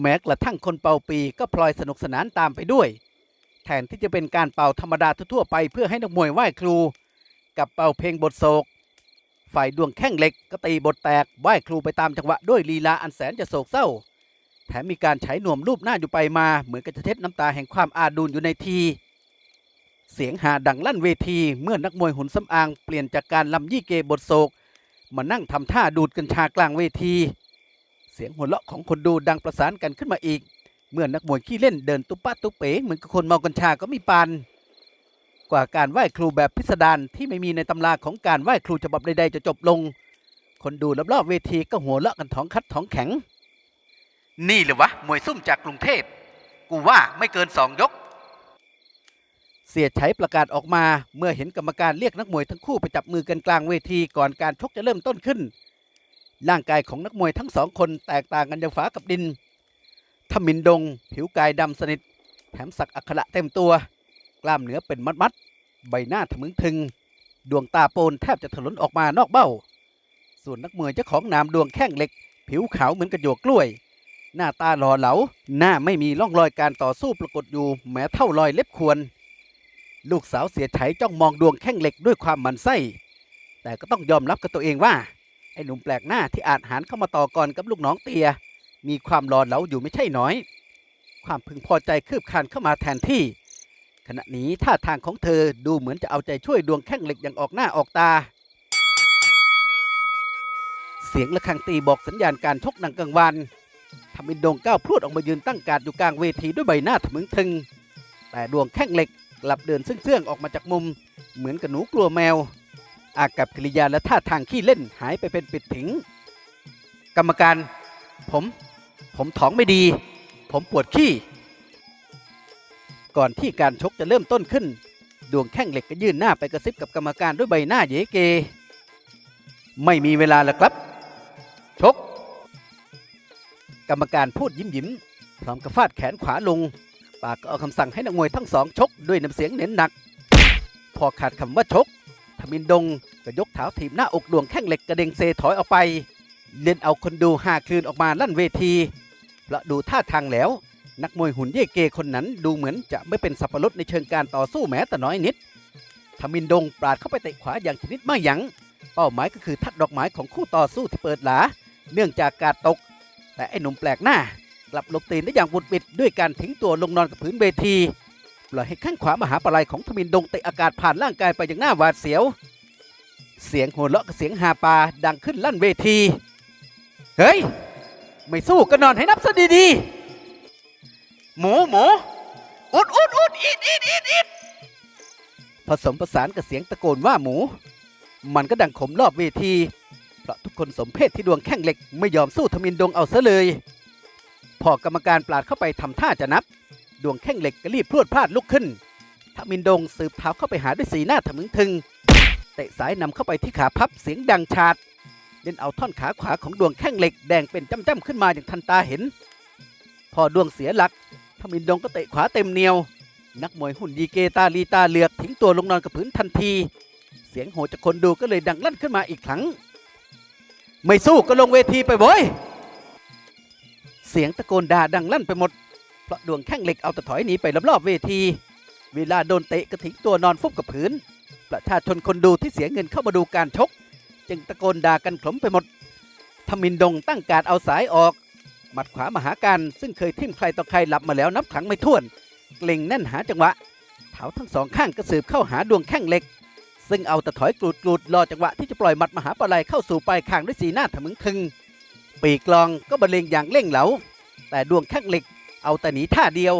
แม้กระทั่งคนเป่าปีก็พลอยสนุกสนานตามไปด้วย แทนที่จะเป็นการเป่าธรรมดาทั่วไปเพื่อให้นักมวยไหว้ครู กับเป่าเพลงบทโศก ฝ่ายดวงแข้งเหล็กก็ตีบทแตกไหว้ครูไปตามจังหวะด้วยลีลาอันแสนจะโศกเศร้า แถมมีการใช้หน่วมรูปหน้าอยู่ไปมาเหมือนกับจะเทดน้ำตาแห่งความอาดูลอยู่ในทีเสียงหาดังลั่นเวทีเมื่อนักมวยหุ่นสำอางเปลี่ยนจากการลำยี่เกบทโศก มานั่งทำท่าดูดกัญชากลางเวที เสียงหัวเราะของคนดูดังประสานกันขึ้นมาอีก เมื่อนักมวยขี้เล่นเดินตุ๊ปะตุ๊เป๋เหมือนกับคนเมากัญชาก็มีปานกว่าการไหว้ครูแบบพิสดารที่ไม่มีในตำราของการไหว้ครูฉบับใดๆจะจบลง คนดูรอบๆเวทีก็หัวเราะกันท้องคัดท้องแข็ง นี่เลยวะมวยซุ่มจากกรุงเทพกูว่าไม่เกินสองยก เสียชัยประกาศออกมาเมื่อเห็นกรรมการเรียกนักมวยทั้งคู่ไปจับมือกันกลางเวทีก่อนการชกจะเริ่มต้นขึ้น ร่างกายของนักมวยทั้งสองคนแตกต่างกันอย่างฝากับดินทมินดง ผิวกายดำสนิท แถมสักอักขระเต็มตัว กล้ามเนื้อเป็นมัดๆใบหน้าทะมึงทึง ดวงตาโปนแทบจะถลนออกมานอกเบ้า ส่วนนักมวยเจ้าของนามดวงแข้งเหล็ก ผิวขาวเหมือนกระโยกกล้วย หน้าตาหล่อเหลา หน้าไม่มีร่องรอยการต่อสู้ปรากฏอยู่แม้เท่ารอยเล็บควร ลูกสาวเสียไฉจ้องมองดวงแข้งเหล็กด้วยความหมันไส้ แต่ก็ต้องยอมรับกับตัวเองว่า ไอ้หนุ่มแปลกหน้าที่อาจหารเข้ามาต่อกรกับลูกน้องเตีย มีความหล่อเหลาอยู่ไม่ใช่น้อย ความพึงพอใจคืบคานเข้ามาแทนที่ ขณะนี้ท่าทางของเธอดูเหมือนจะเอาใจช่วยดวงแข้งเหล็กอย่างออกหน้าออกตา เสียงระฆังตีบอกสัญญาณการชกดังกลางวันทำอินโดงก้าวพรวดออกมายืนตั้งการอยู่กลางเวทีด้วยใบหน้าทะมึงทึง แต่ดวงแข้งเหล็กกลับเดินซึ่งเสื่องๆออกมาจากมุม เหมือนกับหนูกลัวแมว อากับกิริยาและท่าทางขี้เล่นหายไปเป็นปิดถิงกรรมการ ผม ผมท้องไม่ดี ผมปวดขี้ ก่อนที่การชกจะเริ่มต้นขึ้น ดวงแข้งเหล็กก็ยื่นหน้าไปกระซิบกับกรรมการด้วยใบหน้าเยเก ไม่มีเวลาแล้วครับ ชก กรรมการพูดยิ้มยิ้มๆพร้อมกับฟาดแขนขวาลง ปากก็เอาคำสั่งให้นักมวยทั้งสองชกด้วยน้ำเสียงเน้นหนัก พอขาดคำว่าชกทมินดง ก็ยกเท้าถีบหน้าอกดวงแข้งเหล็กกระเด็งเซถอยออกไปเล่นเอาคนดูหาคลืนออกมาลั่นเวทีเพราะดูท่าทางแล้ว นักมวยหุ่นเย่เกคนนั้นดูเหมือนจะไม่เป็นสับปะรดในเชิงการต่อสู้แม้แต่น้อยนิดทมินดงปราดเข้าไปเตะขวาอย่างชนิดไม่ยัง้งเป้าหมายก็คือทัดดอกไม้ของคู่ต่อสู้ที่เปิดหลา เนื่องจากการตก แต่ไอ้หนุ่มแปลกหน้า กลับหลบตีนได้อย่างบุดบิดด้วยการทิ้งตัวลงนอนกับพื้นเวทีปล่อยให้ข้างขวามหาปลายของทมินดงเตะอากาศผ่านร่างกายไปอย่างหน้าหวาดเสียว เสียงหัวเราะกับเสียงฮาปลาดังขึ้นลั่นเวที เฮ้ย ไม่สู้ก็นอนให้นับซะดีๆ หมูหมูอุดอุดอุดอิดอิดอิดอิดผสมผสานกับเสียงตะโกนว่าหมู มันก็ดังขมรอบเวที เพราะทุกคนสมเพศที่ดวงแข้งเหล็กไม่ยอมสู้ทมินดงเอาซะเลย พอกรรมการปราดเข้าไปทำท่าจะนับ ดวงแข้งเหล็กก็รีบพรวดพลาดลุกขึ้นทมินดงสืบเท้าเข้าไปหาด้วยสีหน้าทะมึงทึง เตะสายนำเข้าไปที่ขาพับเสียงดังชาดเล่นเอาท่อนขาขวาของดวงแข้งเหล็กแดงเป็นจ้ำๆขึ้นมาอย่างทันตาเห็น พอดวงเสียหลักทมินดงก็เตะขวาเต็มเหนียว นักมวยหุ่นดีเกตาลีตาเหลือกทิ้งตัวลงนอนกับพื้นทันที เสียงโหจากคนดูก็เลยดังลั่นขึ้นมาอีกครั้ง ไม่สู้ก็ลงเวทีไปโว้ยเสียงตะโกนด่าดังลั่นไปหมด เพราะดวงแข้งเหล็กเอาแต่ถอยหนีไปรอบๆเวที เวลาโดนเตะก็ทิ้งตัวนอนฟุบกับพื้น ประชาชนคนดูที่เสียเงินเข้ามาดูการชก จึงตะโกนด่ากันขลมไปหมดทมินดงตั้งการเอาสายออก หมัดขวามหาการซึ่งเคยทิ่มใครต่อใครหลับมาแล้วนับครั้งไม่ถ้วน เกร็งแน่นหาจังหวะเท้าทั้งสองข้างก็สืบเข้าหาดวงแข้งเหล็ก ซึ่งเอาต่ถอยกรูดกรูดรอจังหวะที่จะปล่อยหมัดมหาปลายเข้าสู่ปลายคางด้วยสีหน้าทะมึงทึง ปีกลองก็บรรเลงอย่างเร่งเหลา แต่ดวงแข้งเหล็กเอาแต่หนีท่าเดียว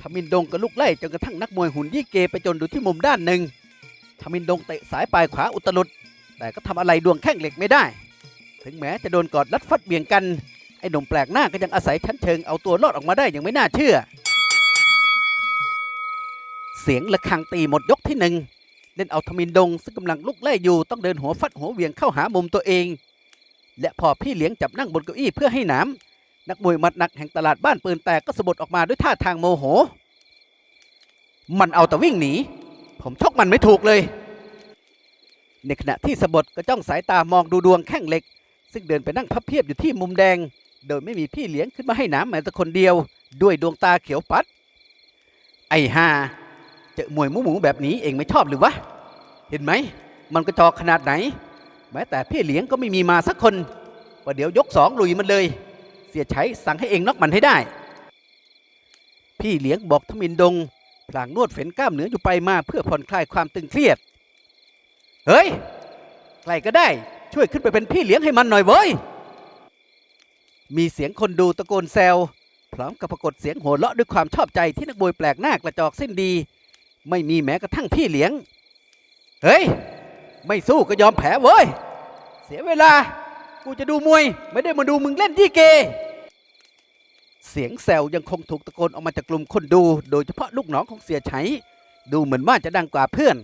ทมินดงก็ลุกไล่จนกระทั่งนักมวยหุ่นยี่เกไปจนดูที่มุมด้านหนึ่ง มินดงเตะสายปลายขวาอุตลุด แต่ก็ทำอะไรดวงแข้งเหล็กไม่ได้ ถึงแม้จะโดนกอดรัดฟัดเบี่ยงกัน ไอ้หนุ่มแปลกหน้าก็ยังอาศัยชั้นเชิงเอาตัวรอดออกมาได้อย่างไม่น่าเชื่อ เสียงระฆังตีหมดยกที่หนึ่งเล่นเอาทมินดงซึ่งกำลังลุกไล่อยู่ต้องเดินหัวฟัดหัวเวี่ยงเข้าหามุมตัวเอง และพอพี่เลี้ยงจับนั่งบนเก้าอี้เพื่อให้หนามนักมวยมัดหนักแห่งตลาดบ้านปืนแตกก็สะบัดออกมาด้วยท่าทางโมโห มันเอาแต่วิ่งหนี ผมชกมันไม่ถูกเลย ในขณะที่สะบดก็จ้องสายตามองดูดวงแข้งเหล็ก ซึ่งเดินไปนั่งพับเพียบอยู่ที่มุมแดง โดยไม่มีพี่เลี้ยงขึ้นมาให้น้ำแม้แต่คนเดียว ด้วยดวงตาเขียวปัด ไอ้ห่าเจอมวยมูหมูแบบนี้เองไม่ชอบหรือวะ เห็นไหม มันกระจอกขนาดไหน แม้แต่พี่เลี้ยงก็ไม่มีมาสักคนว่าเดี๋ยวยกสองลุยมันเลย เสียชัยสั่งให้เองนอกมันให้ได้ พี่เลี้ยงบอกทมินดง พลางนวดเฝนกล้ามเนื้ออยู่ไปมาเพื่อผ่อนคลายความตึงเครียด เฮ้ย ใครก็ได้ช่วยขึ้นไปเป็นพี่เลี้ยงให้มันหน่อยเว้ย มีเสียงคนดูตะโกนแซวพร้อมกับปรากฏเสียงโหัวเราะด้วยความชอบใจที่นักมวยแปลกหน้ากระจอกเส้นดี ไม่มีแม้กระทั่งพี่เลี้ยง เฮ้ย ไม่สู้ก็ยอมแพ้เว้ย เสียเวลา กูจะดูมวย ไม่ได้มาดูมึงเล่นยี่เก เสียงแซวยังคงถูกตะโกนออกมาจากกลุ่มคนดู โดยเฉพาะลูกน้องของเสียชัยดูเหมือนว่าจะดังกว่าเพื่อน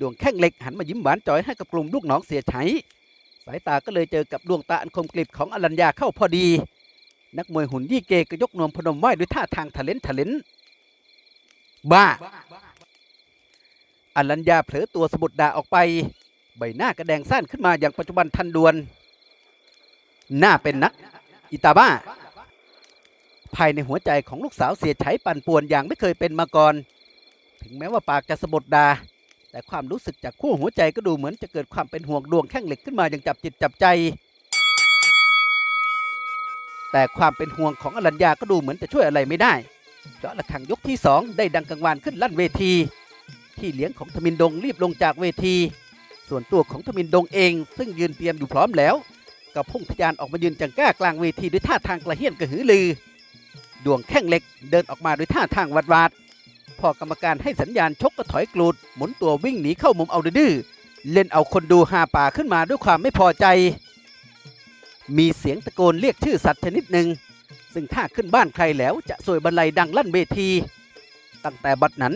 ดวงแข้งเหล็กหันมายิ้มหวานจอยให้กับกลุ่มลูกน้องเสียชัยสายตาก็เลยเจอกับดวงตาอันคมกริบของอรัญญาเข้าพอดี นักมวยหุ่นยี่เกก็ยกนวมพนมไหว้ด้วยท่าทางทะเลนทะเลนบ้า อรัญญาเผลอตัวสะบุดดาออกไป ใบหน้ากระแดงสั้นขึ้นมาอย่างปัจจุบันทันด่วน หน้าเป็นนัก อิตาบ้า ภายในหัวใจของลูกสาวเสียชัยปั่นป่วนอย่างไม่เคยเป็นมาก่อน ถึงแม้ว่าปากจะสะบดดา แต่ความรู้สึกจากคู่หัวใจก็ดูเหมือนจะเกิดความเป็นห่วงดวงแข้งเหล็กขึ้นมาอย่างจับจิตจับใจ แต่ความเป็นห่วงของอรัญญาก็ดูเหมือนจะช่วยอะไรไม่ได้เพราะระฆังยกที่สองได้ดังกังวานขึ้นลั่นเวที ที่เลี้ยงของทมินดงรีบลงจากเวที ส่วนตัวของทมินดงเอง ซึ่งยืนเตรียมอยู่พร้อมแล้วก็พุ่งทยานออกมายืนจังก้ากลางเวทีด้วยท่าทางกระเฮี้ยนกระหือรือ ดวงแข้งเหล็กเดินออกมาด้วยท่าทางวาดวาดพอกรรมการให้สัญญาณชกก็ถอยกลูด หมุนตัววิ่งหนีเข้ามุมเอาดื้อเล่นเอาคนดูหาป่าขึ้นมาด้วยความไม่พอใจ มีเสียงตะโกนเรียกชื่อสัตว์ชนิดหนึ่งซึ่งถ้าขึ้นบ้านใครแล้วจะสวยบรรลัยดังลั่นเวที ตั้งแต่บัดนั้น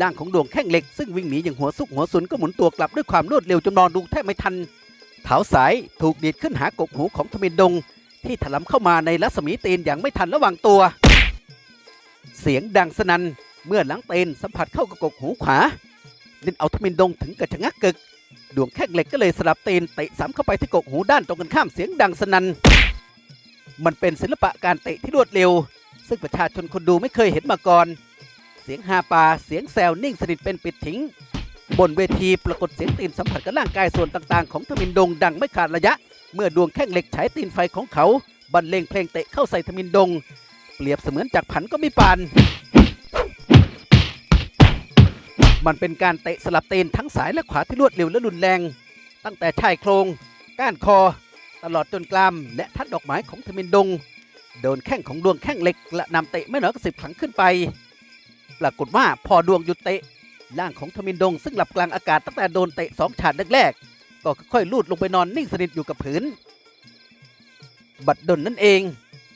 ร่างของดวงแข้งเหล็กซึ่งวิ่งหนีอย่างหัวซุกหัวซุนก็หมุนตัวกลับด้วยความรวดเร็วจนนอนดูแทบไม่ทันเท้าสายถูกดีดขึ้นหากกหูของทมินดง ที่ถลำเข้ามาในรัศมีตีนอย่างไม่ทันระวังตัว เสียงดังสนั่นเมื่อหลังตีนสัมผัสเข้ากับกกหูขวาเล่นเอาทมินดงถึงกับชะงักกึก ดวงแข้งเหล็กก็เลยสลับตีนเตะซ้ำเข้าไปที่กกหูด้านตรงกันข้ามเสียงดังสนั่นมันเป็นศิลปะการเตะที่รวดเร็ว ซึ่งประชาชนคนดูไม่เคยเห็นมาก่อน เสียงฮาปาเสียงแซวนิ่งสนิทเป็นปิดทิ้ง บนเวทีปรากฏเสียงตีนสัมผัสกับร่างกายส่วนต่างๆ ของทมินดงดังไม่ขาดระยะ เมื่อดวงแข้งเหล็กฉายตีนไฟของเขาบรรเลงเพลงเตะเข้าใส่ทมินดง เปรียบเสมือนจากผันก็ไม่ปาน มันเป็นการเตะสลับตีนทั้งสายและขวาที่รวดเร็วและรุนแรง ตั้งแต่ชายโครง ก้านคอ ตลอดจนกลามและทัดดอกไม้ของทมินดง โดนแข้งของดวงแข้งเหล็กและนำเตะไม่น้อยกว่าสิบครั้งขึ้นไป ปรากฏว่าพอดวงหยุดเตะร่างของทมินดงซึ่งหลับกลางอากาศตั้งแต่โดนเตะสองฉาดแรกๆ ก็ค่อยลูดลงไปนอนนิ่งสนิทอยู่กับผืน บัดดลนั่นเอง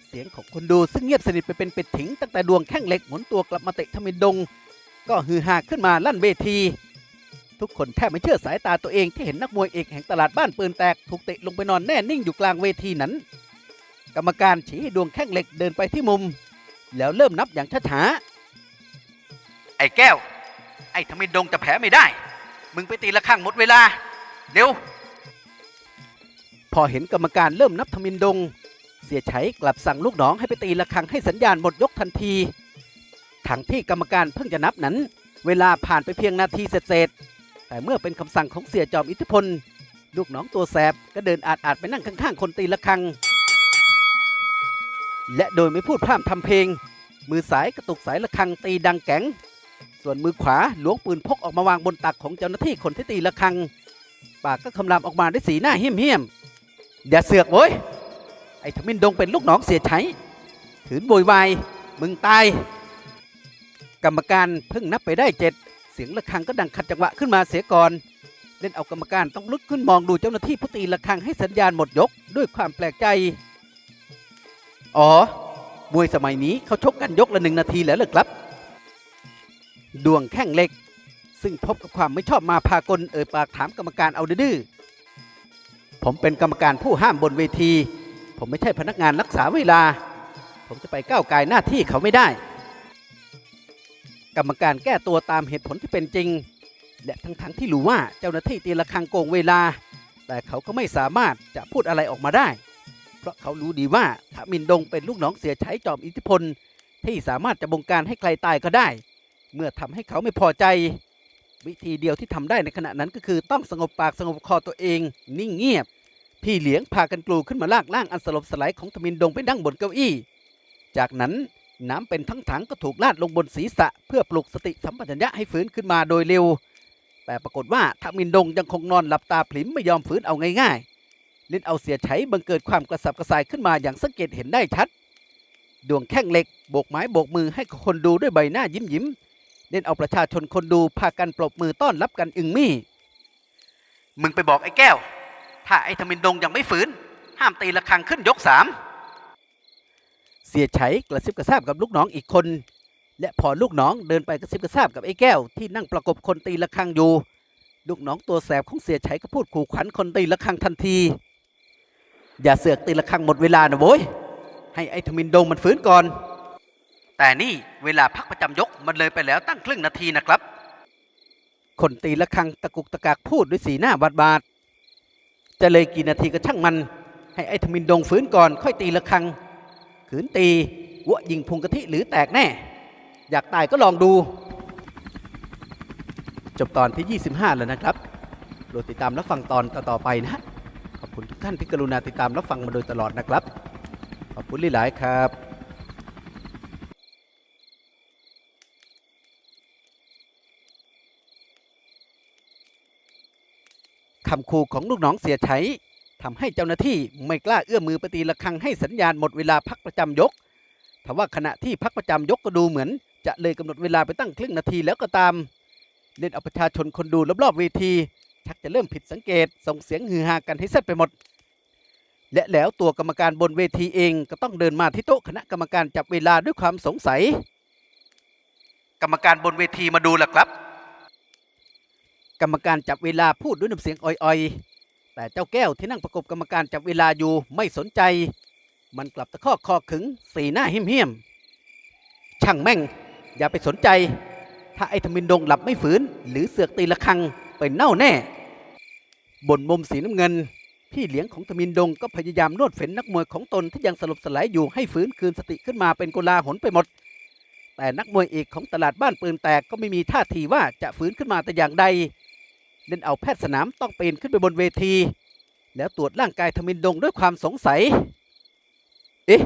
เสียงของคนดูซึ่งเงียบสนิทไปเป็นเป็ดถิงตั้งแต่ดวงแข้งเหล็กหมุนตัวกลับมาเตะทมินดง ก็ฮือฮาขึ้นมาลั่นเวที ทุกคนแทบไม่เชื่อสายตาตัวเองที่เห็นนักมวยเอกแห่งตลาดบ้านปืนแตกถูกเตะลงไปนอนแน่นิ่งอยู่กลางเวทีนั้น กรรมการชี้ดวงแข้งเหล็กเดินไปที่มุม แล้วเริ่มนับอย่างช้าๆไอ้แก้ว ไอ้ทมินดงจะแพ้ไม่ได้ มึงไปตีละครั้งหมดเวลา เร็ว พอเห็นกรรมการเริ่มนับทมินดง เสียชัยกลับสั่งลูกน้องให้ไปตีละครั้งให้สัญญาณหมดยกทันที ทั้งที่กรรมการเพิ่งจะนับนั้น เวลาผ่านไปเพียงนาทีเศษๆแต่เมื่อเป็นคำสั่งของเสียจอมอิทธิพล ลูกน้องตัวแสบก็เดินอาดอาดๆไปนั่งข้างๆ คนตีละครัง และโดยไม่พูดพร่ำทำเพลง มือซ้ายกระตุกสายละครังตีดังแก๋งส่วนมือขวาหลวงปืนพกออกมาวางบนตักของเจ้าหน้าที่คนที่ตีละครัง ปากก็คำรามออกมาด้วยสีหน้าเหี้ยมเหี้ยมอย่าเสือกโว้ยไอ้ทมินดงเป็นลูกน้องเสียชัยถืนโวยวายมึงตาย กรรมการเพิ่งนับไปได้เจ็ดเสียงะระฆังก็ดังขัดจังหวะขึ้นมาเสียก่อนเล่นเอากรรมการต้องลุกขึ้นมองดูเจ้าหน้าที่ผู้ตีระฆังให้สัญญาณหมดยกด้วยความแปลกใจ อ๋อ มวยสมัยนี้เขาชกกันยกละหนึ่งนาทีแล้วหรือครับ ดวงแข้งเหล็ก ซึ่งพบกับความไม่ชอบมาพากลเอ่ยปากถามกรรมการเอาดื้อผมเป็นกรรมการผู้ห้ามบนเวที ผมไม่ใช่พนักงานรักษาเวลา ผมจะไปก้าวไกายหน้าที่เขาไม่ได้ กรรมการแก้ตัวตามเหตุผลที่เป็นจริง และทั้งๆที่รู้ว่าเจ้าหน้าที่ตีละครังโกงเวลา แต่เขาก็ไม่สามารถจะพูดอะไรออกมาได้ เพราะเขารู้ดีว่าทมินดงเป็นลูกน้องเสียใช้จอมอิทธิพล ที่สามารถจะบงการให้ใครตายก็ได้ เมื่อทำให้เขาไม่พอใจ วิธีเดียวที่ทำได้ในขณะนั้นก็คือต้องสงบปากสงบคอตัวเอง นิ่งเงียบ พี่เลี้ยงพากันกลูขึ้นมาลากล่างอันสลบสลายของทมินดงไปนั่งบนเก้าอี้ จากนั้นน้ำเป็นทั้งถังก็ถูกลาดลงบนศีรษะ เพื่อปลุกสติสัมปชัญญะให้ฟื้นขึ้นมาโดยเร็ว แต่ปรากฏว่าทมินดงยังคงนอนหลับตาพลิมไม่ยอมฟื้นเอาง่ายๆเล่นเอาเสียใช้บังเกิดความกระสับกระส่ายขึ้นมาอย่างสังเกตเห็นได้ชัด ดวงแข้งเหล็กโบกไม้โบกมือให้คนดูด้วยใบหน้ายิ้มยิ้ม เล่นเอาประชาชนคนดูพากันปรบมือต้อนรับกันอึงมี่ มึงไปบอกไอ้แก้ว ถ้าไอ้ทมินดงยังไม่ฟื้นห้ามตีระฆังขึ้นยกสาม เสียใช้กระซิบกระซาบกับลูกน้องอีกคน และพอลูกน้องเดินไปกระซิบกระซาบกับไอ้แก้วที่นั่งประกบคนตีระฆังอยู่ ลูกน้องตัวแสบของเสียใช้ก็พูดขู่ขวัญคนตีระฆังทันที อย่าเสือกตีระฆังหมดเวลานะโว้ย ให้ไอ้ทมินดงมันฟื้นก่อน แต่นี่เวลาพักประจำยกมันเลยไปแล้วตั้งครึ่งนาทีนะครับ คนตีระฆังตะกุกตะกากพูดด้วยสีหน้าบาดบาดจะเลยกี่นาทีก็ช่างมัน ให้ไอ้ทมินดงฟื้นก่อนค่อยตีระฆัง ขืนตีวะยิงพุงกะทิหรือแตกแน่ อยากตายก็ลองดู จบตอนที่ 25 แล้วนะครับโปรดติดตามรับฟังตอนต่อๆไปนะฮะขอบคุณทุกท่านที่กรุณาติดตามรับฟังมาโดยตลอดนะครับ ขอบคุณหลายๆครับ คำคูของลูกน้องเสียใช้ทำให้เจ้าหน้าที่ไม่กล้าเอื้อมมือปตีระฆังให้สัญญาณหมดเวลาพักประจำยกทว่าขณะที่พักประจำยกก็ดูเหมือน จะเลยกำหนดเวลาไปตั้งครึ่งนาทีแล้วก็ตาม เล่นเอาประชาชนคนดูรอบๆเวทีชักจะเริ่มผิดสังเกต ส่งเสียงฮือฮากันให้เสร็จไปหมด และแล้วตัวกรรมการบนเวทีเองก็ต้องเดินมาที่โต๊ะคณะกรรมการจับเวลาด้วยความสงสัย กรรมการบนเวทีมาดูล่ะครับ กรรมการจับเวลาพูดด้วยน้ำเสียงอ่อยๆ แต่เจ้าแก้วที่นั่งประกบกรรมการจับเวลาอยู่ไม่สนใจ มันกลับตะคอกคอขึงสีหน้าหิมเหียมๆช่างแม่ง อย่าไปสนใจ ถ้าไอ้ทมินดงหลับไม่ฝืน หรือเสือกตีละคังไปเน่าแน่บนมุมสีน้ำเงิน พี่เลี้ยงของทมินดงก็พยายามนวดเฟ้นนักมวยของตนที่ยังสลบสลายอยู่ให้ฟื้นคืนสติขึ้นมาเป็นโกลาหลไปหมด แต่นักมวยเอกของตลาดบ้านปืนแตกก็ไม่มีท่าทีว่าจะฟื้นขึ้นมาแต่อย่างใด เล่นเอาแพทย์สนามต้องปีนขึ้นไปบนเวที แล้วตรวจร่างกายทมินดงด้วยความสงสัย เอ๊ะ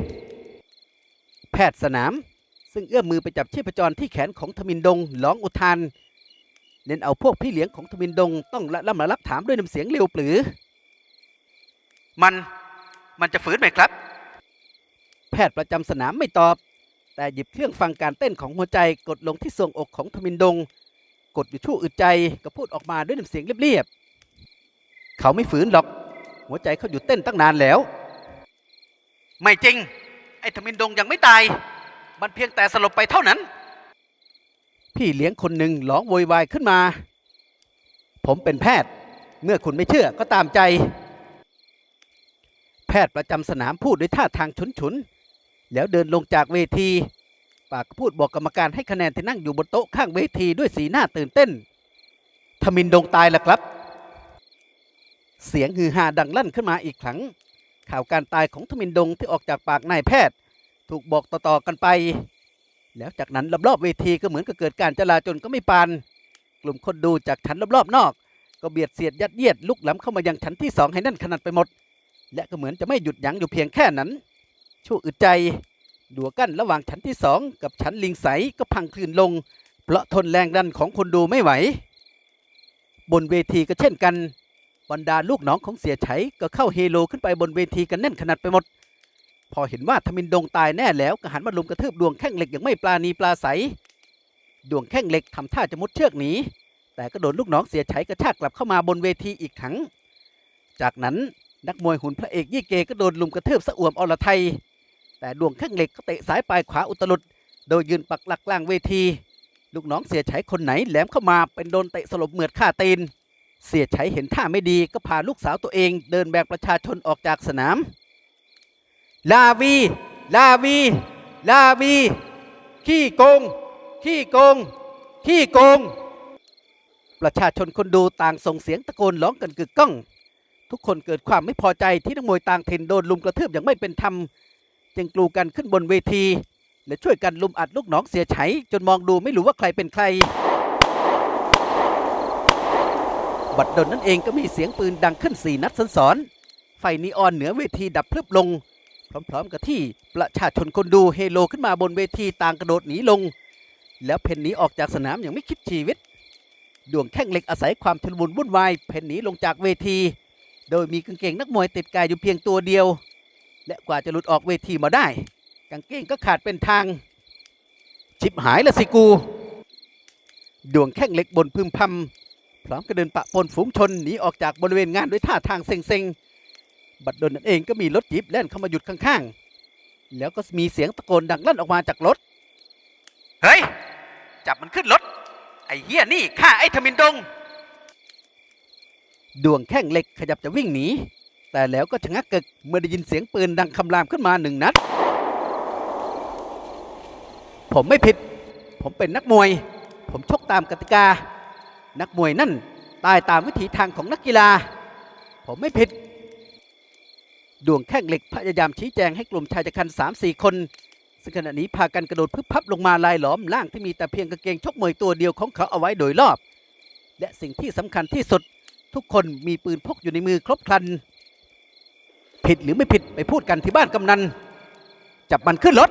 แพทย์สนามซึ่งเอื้อมมือไปจับชีพจรที่แขนของทมินดงร้องอุทานเน้นเอาพวกพี่เลี้ยงของทมินดงต้องละล่ำละลักถามด้วยน้ำเสียงเร็วปรือ มันมันจะฝืนไหมครับ แพทย์ประจำสนามไม่ตอบ แต่หยิบเครื่องฟังการเต้นของหัวใจกดลงที่ทรวงอกของทมินดง กดอยู่ชั่วอึดใจก็พูดออกมาด้วยน้ำเสียงเรียบๆ เขาไม่ฝืนหรอก หัวใจเขาหยุดเต้นตั้งนานแล้ว ไม่จริง ไอ้ทมินดงยังไม่ตาย มันเพียงแต่สลบไปเท่านั้น พี่เลี้ยงคนหนึ่งร้องโวยวายขึ้นมา ผมเป็นแพทย์ เมื่อคุณไม่เชื่อก็ตามใจ แพทย์ประจำสนามพูดด้วยท่าทางฉุนๆ แล้วเดินลงจากเวที ปากพูดบอกกรรมการให้คะแนนที่นั่งอยู่บนโต๊ะข้างเวทีด้วยสีหน้าตื่นเต้น ทมินดงตายแล้วครับ เสียงฮือฮาดังลั่นขึ้นมาอีกครั้ง ข่าวการตายของทมินดงที่ออกจากปากนายแพทย์ ถูกบอกต่อๆกันไป แล้วจากนั้นรอบๆเวทีก็เหมือนกับเกิดการจลาจลก็ไม่ปาน กลุ่มคนดูจากชั้นรอบๆนอก ก็เบียดเสียดยัดเยียดลุกล้ำเข้ามายังชั้นที่สองให้นั่นขนาดไปหมด และก็เหมือนจะไม่หยุดยั้งอยู่เพียงแค่นั้นชั่วอึดใจ ดัวกั้นระหว่างชั้นที่สองกับชั้นลิงใสก็พังคลื่นลง เพราะทนแรงดันของคนดูไม่ไหว บนเวทีก็เช่นกัน บรรดาลูกน้องของเสียไฉก็เข้าเฮโลขึ้นไปบนเวทีกันแน่นขนาดไปหมด พอเห็นว่าทมินดงตายแน่แล้วก็หันมาลุมกระทืบดวงแข้งเหล็กอย่างไม่ปลาณีปลาใส ดวงแข้งเหล็กทำท่าจะมุดเชือกหนีแต่ก็โดนลูกน้องเสียไฉกระชากกลับเข้ามาบนเวทีอีกครั้ง จากนั้นนักมวยหุ่นพระเอกยี่เกก็โดนลุมกระทืบสะอวมอรไทย แต่ดวงแข้งเหล็กก็เตะสายปลายขวาอุตลุด โดยยืนปักหลักกลางเวที ลูกน้องเสียไฉคนไหนแหลมเข้ามาเป็นโดนเตะสลบเหมือดฆ่าตีน เสียไฉเห็นท่าไม่ดีก็พาลูกสาวตัวเอง เดินแบกประชาชนออกจากสนาม ลาวี ลาวี ลาวี ขี้โกง ขี้โกง ขี้โกง ประชาชนคนดูต่างส่งเสียงตะโกนร้องกันกึกก้องททุกคนเกิดความไม่พอใจที่นักมวยต่างถิ่นโดนลุมกระทืบอย่างไม่เป็นธรรม จึงกลูกันขึ้นบนเวที และช่วยกันลุมอัดลูกน้องเสียไฉจนมองดูไม่รู้ว่าใครเป็นใคร บัดดลนั่นเองก็มีเสียงปืนดังขึ้นสี่นัดซ้อนๆไฟนีออนเหนือเวทีดับพลึบลง พร้อมๆ กับที่ประชาชนคนดูเฮโลขึ้นมาบนเวทีต่างกระโดดหนีลง แล้วเพนหนีออกจากสนามอย่างไม่คิดชีวิตดวงแข้งเหล็กอาศัยความชุลมุนวุ่นวาย เพนหนีลงจากเวที โดยมีกางเกงนักมวยติดกายอยู่เพียงตัวเดียว และกว่าจะหลุดออกเวทีมาได้ กางเกงก็ขาดเป็นทาง ชิบหายละสิกู ดวงแข้งเหล็กบนพึมพำพร้อมกับเดินปะปนฝูงชนหนีออกจากบริเวณงานด้วยท่าทางเซ็งๆ บัดดลนั่นเองก็มีรถจีบแล่นเข้ามาหยุดข้างๆ แล้วก็มีเสียงตะโกนดังลั่นออกมาจากรถ เฮ้ย จับมันขึ้นรถ ไอ้เฮียนี่ฆ่าไอ้ทมินดง ดวงแข้งเหล็กขยับจะวิ่งหนี แต่แล้วก็ชะงักกึกเมื่อได้ยินเสียงปืนดังคำรามขึ้นมาหนึ่งนัด ผมไม่ผิด ผมเป็นนักมวย ผมชกตามกติกา นักมวยนั่นตายตามวิถีทางของนักกีฬา ผมไม่ผิด ดวงแข้งเหล็กพยายามชี้แจงให้กลุ่มชายชะกันสามสี่คน ซึ่งขณะนี้พากันกระโดดพึบพับลงมาลายหลอมร่างที่มีแต่เพียงกางเกงชกมวยตัวเดียวของเขาเอาไว้โดยรอบ และสิ่งที่สำคัญที่สุดทุกคนมีปืนพกอยู่ในมือครบครัน ผิดหรือไม่ผิดไปพูดกันที่บ้านกำนัน จับมันขึ้นรถ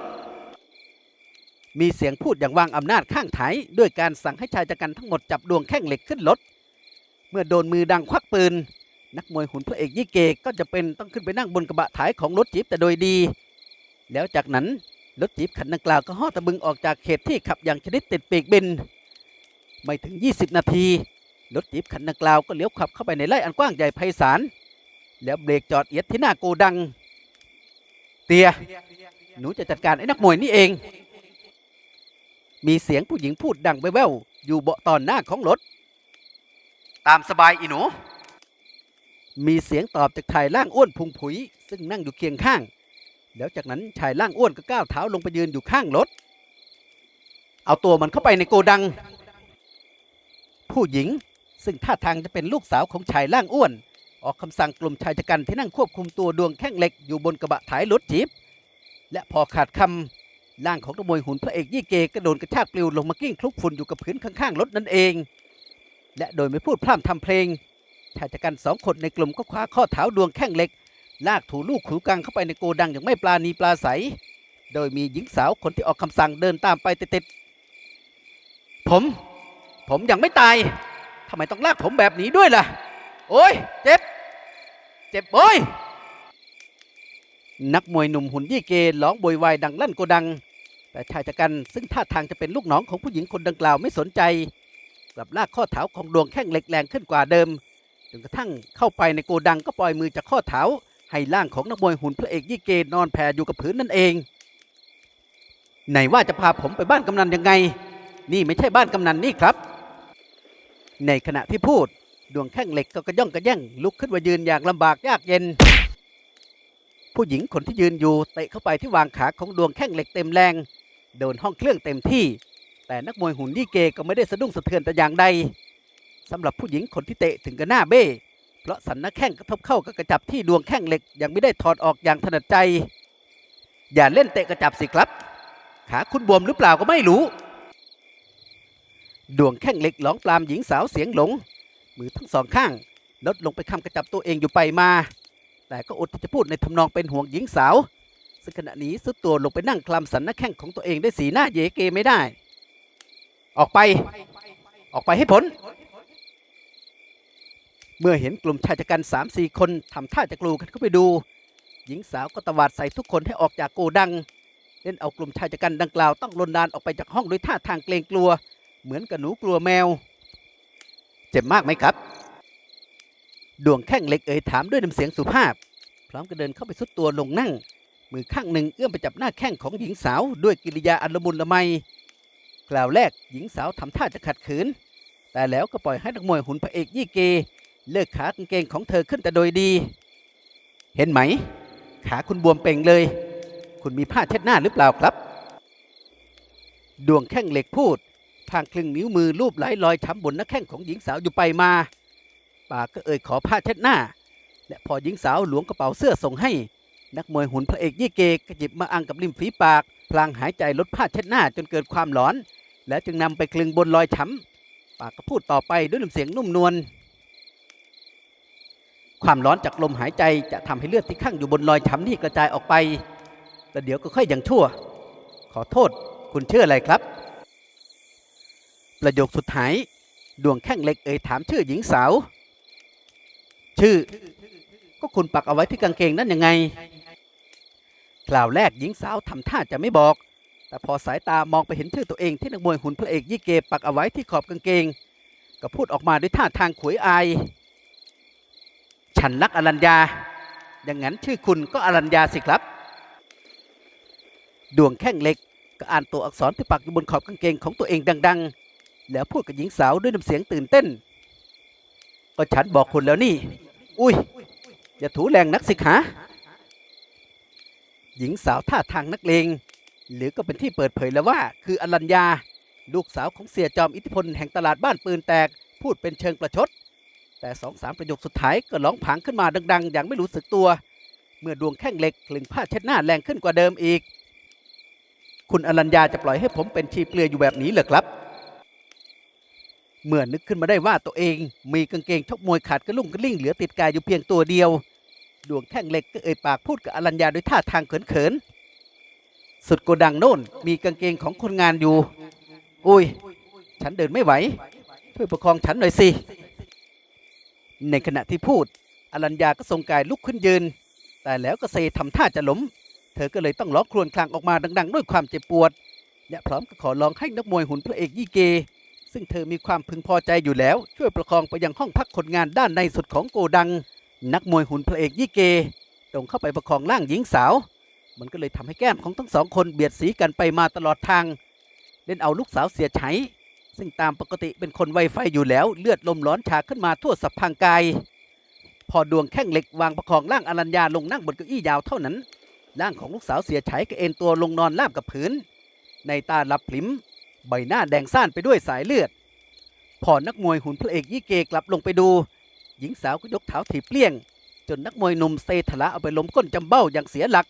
มีเสียงพูดอย่างวางอำนาจข้างไถด้วยการสั่งให้ชายชะกันทั้งหมดจับดวงแข้งเหล็กขึ้นรถ เมื่อโดนมือดังควักปืน นักมวยหุ่นพระเอกยี่เกก็จะเป็นต้องขึ้นไปนั่งบนกระบะถ่ายของรถจี๊ปแต่โดยดี แล้วจากนั้นรถจี๊ปคันดังกล่าวก็ห่อตะบึงออกจากเขตที่ขับอย่างชนิดติดปีกบิน ไม่ถึง 20 นาทีรถจี๊ปคันดังกล่าวก็เลี้ยวขับเข้าไปในไร่อันกว้างใหญ่ไพศาล แล้วเบรกจอดเอียดที่หน้าโกดัง เตีย หนูจะจัดการไอ้นักมวยนี่เอง มีเสียงผู้หญิงพูดดังแว่วๆอยู่เบาะตอนหน้าของรถ ตามสบายอีหนู มีเสียงตอบจากชายร่างอ้วนพุงผุย ซึ่งนั่งอยู่เคียงข้าง แล้วจากนั้นชายร่างอ้วนก็ก้าวเท้าลงไปยืนอยู่ข้างรถ เอาตัวมันเข้าไปในโกดัง ผู้หญิงซึ่งท่าทางจะเป็นลูกสาวของชายร่างอ้วน ออกคำสั่งกลุ่มชายชะกันที่นั่งควบคุมตัวดวงแข้งเหล็กอยู่บนกระบะถ่ายรถจีบและพอขาดคำร่างของนักมวยหุ่นพระเอกยี่เกกระโดดกระชากปลิวลงมากิ้งคลุกฝุ่นอยู่กับพื้นข้างๆรถนั่นเอง และโดยไม่พูดพร่ำทำเพลงชายชะกันสองคนในกลุ่มก็คว้าข้อเท้าดวงแข้งเหล็ก ลากถูลูกขูกังเข้าไปในโกดังอย่างไม่ปลาณีปลาใส โดยมีหญิงสาวคนที่ออกคำสั่งเดินตามไปติดๆผม ผมยังไม่ตายทำไมต้องลากผมแบบนี้ด้วยล่ะ โอ้ย เจ็บ เจ็บโอ้ย นักมวยหนุ่มหุ่นยี่เกร้องโวยวายดังลั่นโกดัง แต่ชายชะกันซึ่งท่าทางจะเป็นลูกน้องของผู้หญิงคนดังกล่าวไม่สนใจ กลับลากข้อเท้าของดวงแข้งเหล็กแรงขึ้นกว่าเดิม จนกระทั่งเข้าไปในโกดังก็ปล่อยมือจากข้อเท้า ให้ร่างของนักมวยหุ่นพระเอกยี่เกนอนแผ่อยู่กับพื้นนั่นเอง ไหนว่าจะพาผมไปบ้านกำนันยังไง นี่ไม่ใช่บ้านกำนันนี่ครับ ในขณะที่พูด ดวงแข้งเหล็กก็กระย่องกระแย่งลุกขึ้นมายืนอย่างลำบากยากเย็น ผู้หญิงคนที่ยืนอยู่เตะเข้าไปที่วางขาของดวงแข้งเหล็กเต็มแรง โดนห้องเครื่องเต็มที่ แต่นักมวยหุ่นยี่เกก็ไม่ได้สะดุ้งสะเทือนแต่อย่างใดสำหรับผู้หญิงคนที่เตะถึงกับหน้าเบ้เพราะสันนักแข้งกระทบเข้ากับกระจับที่ดวงแข้งเหล็กยังไม่ได้ถอดออกอย่างถนัดใจ อย่าเล่นเตะกระจับสิครับ ขาคุณบวมหรือเปล่าก็ไม่รู้ ดวงแข้งเหล็กหลองปลามหญิงสาวเสียงหลง มือทั้งสองข้างลดลงไปคำกระจับตัวเองอยู่ไปมา แต่ก็อดที่จะพูดในทำนองเป็นห่วงหญิงสาว ซึ่งขณะนี้สุดตัวลงไปนั่งคลำสันนักแข้งของตัวเองได้วยสีหน้าเยเกไม่ได้ ออกไป ออกไปให้พ้นเมื่อเห็นกลุ่มชายชะกันสามสี่คนทำท่าจะกลูกันเข้าไปดู หญิงสาวก็ตวาดใส่ทุกคนให้ออกจากโกดัง เล่นเอากลุ่มชายชะกันดังกล่าวต้องลนดานออกไปจากห้องด้วยท่าทางเกรงกลัว เหมือนกับหนูกลัวแมว เจ็บมากไหมครับ ดวงแข้งเหล็กเอ่ยถามด้วยน้ำเสียงสุภาพ พร้อมกับเดินเข้าไปสุดตัวลงนั่ง มือข้างหนึ่งเอื้อมไปจับหน้าแข้งของหญิงสาวด้วยกิริยาอันละมุนละไมกล่าวแรกหญิงสาวทำท่าจะขัดขืน แต่แล้วก็ปล่อยให้นักมวยหุ่นพระเอกยี่เก เลิกขากางเกงของเธอขึ้นแต่โดยดี เห็นไหม ขาคุณบวมเป่งเลย คุณมีผ้าเช็ดหน้าหรือเปล่าครับ ดวงแข้งเหล็กพูด พางคลึงนิ้วมือรูปไหลรอยช้ำบนหน้าแข้งของหญิงสาวอยู่ไปมาปากก็เอ่ยขอผ้าเช็ดหน้า และพอหญิงสาวหลวงกระเป๋าเสื้อส่งให้ นักมวยหุ่นพระเอกยี่เกกหยิบมาอังกับริมฝีปากพลางหายใจลดผ้าเช็ดหน้าจนเกิดความหลอน แล้วจึงนำไปคลึงบนรอยช้ำปากก็พูดต่อไปด้วยน้ำเสียงนุ่มนวลความร้อนจากลมหายใจจะทำให้เลือดที่ข้างอยู่บนรอยช้ำนี่กระจายออกไปแต่เดี๋ยวก็ค่อยยังชั่ว ขอโทษคุณเชื่ออะไรครับ ประโยคสุดท้าย ดวงแข้งเหล็กเอ่ยถามชื่อหญิงสาว ชื่อ ก็คุณปักเอาไว้ที่กางเกงนั่นยังไง คราวแรกหญิงสาวทำท่าจะไม่บอก แต่พอสายตามองไปเห็นชื่อตัวเองที่นักมวยหุ่นพระเอกยี่เกปักเอาไว้ที่ขอบกางเกง ก็พูดออกมาด้วยท่าทางขวยอาย ฉันรักอรัญญา อย่างนั้นชื่อคุณก็อรัญญาสิครับ ดวงแข้งเหล็กก็อ่านตัวอักษรที่ปักอยู่บนขอบกางเกงของตัวเองดัง ๆ แล้วพูดกับหญิงสาวด้วยน้ำเสียงตื่นเต้น ก็ฉันบอกคุณแล้วนี่ อุ้ยอย่าถูแรงนักสิคะหญิงสาวท่าทางนักเลง หรือก็เป็นที่เปิดเผยแล้วว่า คืออรัญญา ลูกสาวของเสียจอมอิทธิพลแห่งตลาดบ้านปืนแตก พูดเป็นเชิงประชด แต่สองสามประโยคสุดท้ายก็ร้องผางขึ้นมาดัง ๆ อย่างไม่รู้สึกตัว เมื่อดวงแข้งเหล็กคลึงผ้าเช็ดหน้าแรงขึ้นกว่าเดิมอีก คุณอรัญญาจะปล่อยให้ผมเป็นชีเปลือยอยู่แบบนี้เหรอครับ เมื่อนึกขึ้นมาได้ว่าตัวเอง มีกางเกงชกมวยขาดกระลุ่งกระลิ่งเหลือติดกายอยู่เพียงตัวเดียว ดวงแข้งเหล็กก็เอ่ยปากพูดกับอรัญญาด้วยท่าทางเขินๆสุดโกดังโน่นมีกางเกงของคนงานอยู่ อุ้ย ฉันเดินไม่ไหว ช่วยประคองฉันหน่อยสิ ในขณะที่พูด อรัญญาก็ทรงกายลุกขึ้นยืน แต่แล้วก็เซทำท่าจะล้ม เธอก็เลยต้องร้องครวญครางออกมาดัง ๆ ด้วยความเจ็บปวดและพร้อมกับขอร้องให้นักมวยหุ่นพระเอกยี่เก ซึ่งเธอมีความพึงพอใจอยู่แล้ว ช่วยประคองไปยังห้องพักคนงานด้านในสุดของโกดัง นักมวยหุ่นพระเอกยี่เกตรงเข้าไปประคองร่างหญิงสาว มันก็เลยทำให้แก้มของทั้งสองคนเบียดสีกันไปมาตลอดทาง เล่นเอาลูกสาวเสียใช้ซึ่งตามปกติเป็นคนไวไฟอยู่แล้ว เลือดลมร้อนชาขึ้นมาทั่วสับพางกาย พอดวงแข้งเหล็กวางประคองร่างอรัญญาลงนั่งบนเก้าอี้ยาวเท่านั้นร่างของลูกสาวเสียใช้ก็เอ็นตัวลงนอนราบกับพื้น ในตาหลับพลิม ใบหน้าแดงซ่านไปด้วยสายเลือด พอนักมวยหุ่นพระเอกยี่เกกลับลงไปดู หญิงสาวก็ยกเท้าถีบเปลี่ยง จนนักมวยหนุ่มเซทละเอาไปล้มก้นจำเบ้าอย่างเสียหลัก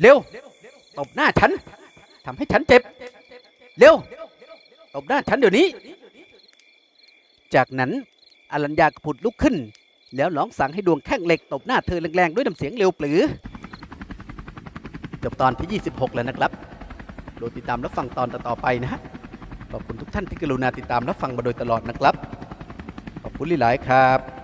เร็วตบหน้าฉันทำให้ฉันเจ็บ เร็วตบหน้าฉันเดี๋ยวนี้ จากนั้นอรัญญาก็ผุดลุกขึ้น แล้วร้องสั่งให้ดวงแข้งเหล็กตบหน้าเธอแรงๆด้วยน้ำเสียงเร็วปรือจบตอนที่ 26 แล้วนะครับ โดยติดตามรับฟังตอนต่อๆไปนะฮะขอบคุณทุกท่านที่กรุณาติดตามรับฟังมาโดยตลอดนะครับ ขอบคุณหลายๆครับ